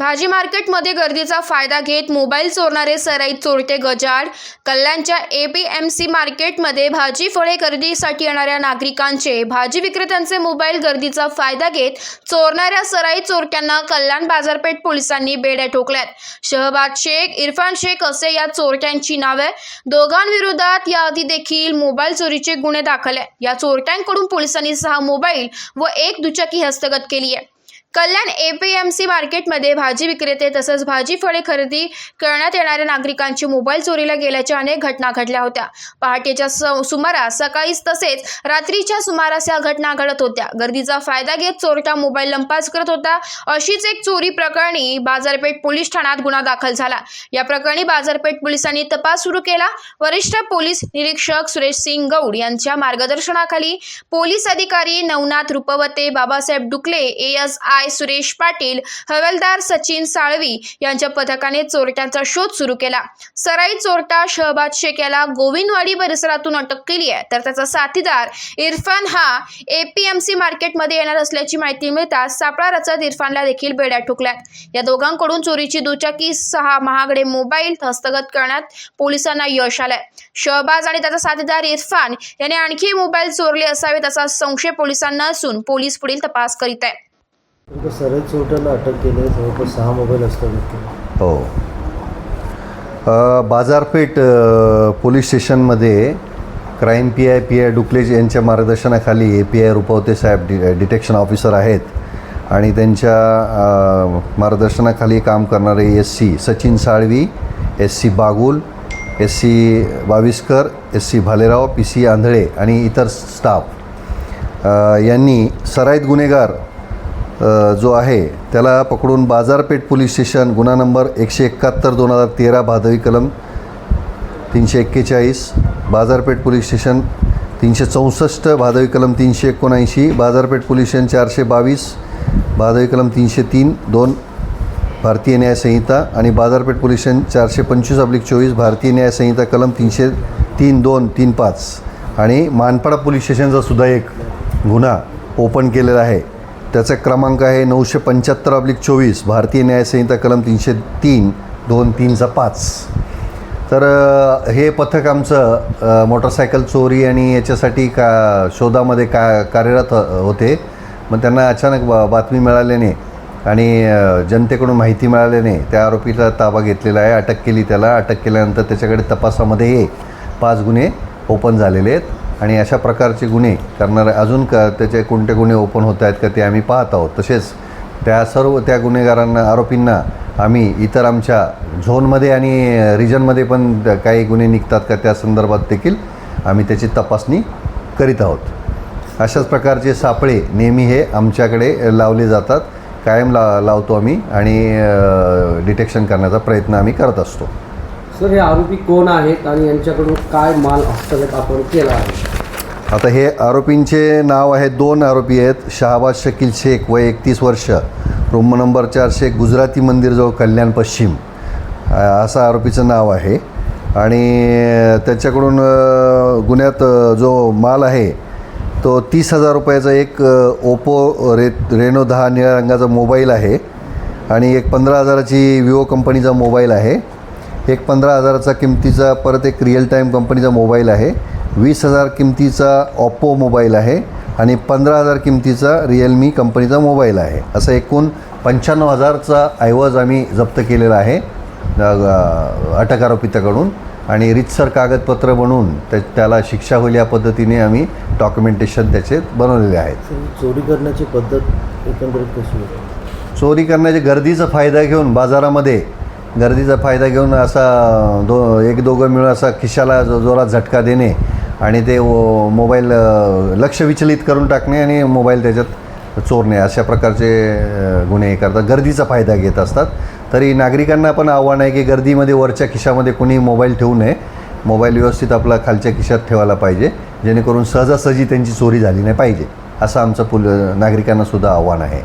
भाजी मार्केटमध्ये गर्दीचा फायदा घेत मोबाईल चोरणारे सराईत चोरटे गजाड कल्याणच्या ए पी एम सी मार्केटमध्ये भाजी फळे खरेदीसाठी येणाऱ्या नागरिकांचे भाजी विक्रेत्यांचे मोबाईल गर्दीचा फायदा घेत चोरणाऱ्या सराईत चोरट्यांना कल्याण बाजारपेठ पोलिसांनी बेड्या ठोकल्यात. शहबाद शेख इरफान शेख असे या चोरट्यांची नावे. दोघांविरोधात याआधी देखील मोबाईल चोरीचे गुन्हे दाखल आहे या चोरट्यांकडून पोलिसांनी सहा मोबाईल व एक दुचाकी हस्तगत केली आहे कल्याण एपीएमसी मार्केटमध्ये भाजी विक्रेते तसंच भाजी फळे खरेदी करण्यात येणाऱ्या नागरिकांची मोबाईल चोरीला गेल्याच्या अनेक घटना घडल्या होत्या. पहाटेच्या सुमारास सकाळीच तसेच रात्रीच्या सुमारास या घटना घडत होत्या. गर्दीचा फायदा घेत चोरटा मोबाईल लंपास करत होता. अशीच एक चोरी प्रकरणी बाजारपेठ पोलीस ठाण्यात गुन्हा दाखल झाला. या प्रकरणी बाजारपेठ पोलिसांनी तपास सुरू केला. वरिष्ठ पोलीस निरीक्षक सुरेश सिंग गौड यांच्या मार्गदर्शनाखाली पोलीस अधिकारी Navnath Rupwate Babasaheb Dukle A S I. Suresh Patil हवालदार सचिन साळवी यांच्या पथकाने चोरट्यांचा शोध सुरू केला. सराई चोरटा शहबाज शेख याला गोविंदवाडी परिसरातून अटक केली आहे. तर त्याचा साथीदार इरफान हा एपीएमसी मार्केटमध्ये येणार असल्याची माहिती मिळताच सापळा रचत इरफानला देखील बेड्या ठोकल्यात या दोघांकडून चोरीची दुचाकी सहा महागडे मोबाईल हस्तगत करण्यात पोलिसांना यश आलंय. शहबाज आणि त्याचा साथीदार इरफान याने आणखी मोबाईल चोरले असावेत असा संशय पोलिसांना असून पोलीस पुढील तपास करीत आहे सरळ चोरट्याला अटक केली जवळपास सहा मोबाईल असतात हो. बाजारपेठ पोलीस स्टेशनमध्ये crime P I P I Duklej यांच्या मार्गदर्शनाखाली ए पी आय रुपवते साहेब डि डिटेक्शन ऑफिसर आहेत. आणि त्यांच्या मार्गदर्शनाखाली काम करणारे S C Sachin Salvi S C Bagul S C Baviskar S C Bhalerao P C Andhale आणि इतर स्टाफ यांनी सराईत गुन्हेगार जो आहे त्याला पकडून बाजारपेठ पोलीस स्टेशन गुन्हा नंबर एकशे एकाहत्तर दोन हजार तेरा भादवी कलम तीनशे एक्केचाळीस बाजारपेठ पोलीस स्टेशन तीनशे चौसष्ट भादवी कलम तीनशे एकोणऐंशी बाजारपेठ पोलीस स्टेशन चारशे बावीस भादवी कलम तीनशे तीन दोन भारतीय न्याय संहिता आणि बाजारपेठ पोलीस स्टेशन चारशे पंचवीस अब्लिक चोवीस भारतीय न्याय संहिता कलम तीनशे तीन दोन तीन पाच आणि मानपाडा पोलीस स्टेशनचा सुद्धा एक गुन्हा ओपन केलेला आहे. त्याचा क्रमांक आहे नऊशे पंच्याहत्तर अब्लिक चोवीस भारतीय न्यायसंहिता कलम तीनशे तीन दोन तीनचा पाच. तर हे पथक आमचं मोटरसायकल चोरी आणि याच्यासाठी का शोधामध्ये का कार्यरत होते. मग त्यांना अचानक बा बातमी मिळाल्याने आणि जनतेकडून माहिती मिळाल्याने त्या आरोपीला ताबा घेतलेला आहे. अटक केली त्याला. अटक केल्यानंतर त्याच्याकडे तपासामध्ये हे पाच गुन्हे ओपन झालेले आहेत. आणि अशा प्रकारचे गुन्हे करणारे अजून का त्याचे कोणते गुन्हे ओपन होत आहेत का ते आम्ही पाहत आहोत. तसेच त्या सर्व त्या गुन्हेगारांना आरोपींना आम्ही इतर आमच्या झोनमध्ये आणि रिजनमध्ये पण काही गुन्हे निघतात का त्या संदर्भात देखील आम्ही त्याची तपासणी करीत आहोत. अशाच प्रकारचे सापळे नेहमी हे आमच्याकडे लावले जातात. कायम ला लावतो आम्ही आणि डिटेक्शन करण्याचा प्रयत्न आम्ही करत असतो. सर हे आरोपी कोण आहेत आणि यांच्याकडून काय माल हस्तगत आपण केला आहे? आता हे आरोपींचे नाव आहे दोन आरोपी आहेत शहाबाद शकील शेख वय एकतीस वर्ष रूम नंबर चारशे गुजराती मंदिरजवळ कल्याण पश्चिम असं आरोपीचं नाव आहे. आणि त्याच्याकडून गुन्ह्यात जो माल आहे तो तीस हजार रुपयाचा एक ओपो ओप्पो रे रेनो दहा निळ्या रंगाचा मोबाईल आहे. आणि एक पंधरा हजाराची विवो कंपनीचा मोबाईल आहे. एक पंधरा हजाराचा किमतीचा परत एक रिअल टाईम कंपनीचा मोबाईल आहे. वीस हजार किमतीचा ऑप्पो मोबाईल आहे आणि पंधरा हजार किमतीचा रिअलमी कंपनीचा मोबाईल आहे. असं एकूण पंच्याण्णव हजारचा ऐवज आम्ही जप्त केलेला आहे अटक आरोपिताकडून आणि रितसर कागदपत्र बनवून त्या त्याला शिक्षा होईल या पद्धतीने आम्ही डॉक्युमेंटेशन त्याचे बनवलेले आहेत. चोरी करण्याची पद्धत एकंदरीत कशी चोरी करण्याच्या गर्दीचा फायदा घेऊन बाजारामध्ये गर्दीचा फायदा घेऊन असा दो एक दोघं मिळून असा खिशाला जो जोरात झटका देणे आणि ते मोबाईल लक्ष विचलित करून टाकणे आणि मोबाईल त्याच्यात चोरणे अशा प्रकारचे गुन्हे करतात. गर्दीचा फायदा घेत असतात. तरी नागरिकांना पण आव्हान आहे की गर्दीमध्ये वरच्या खिशामध्ये कोणी मोबाईल ठेवू नये. मोबाईल व्यवस्थित आपला खालच्या खिशात ठेवायला पाहिजे. जेणेकरून सहजासहजी त्यांची चोरी झाली नाही पाहिजे. असं आमचं पुल नागरिकांनासुद्धा आव्हान आहे.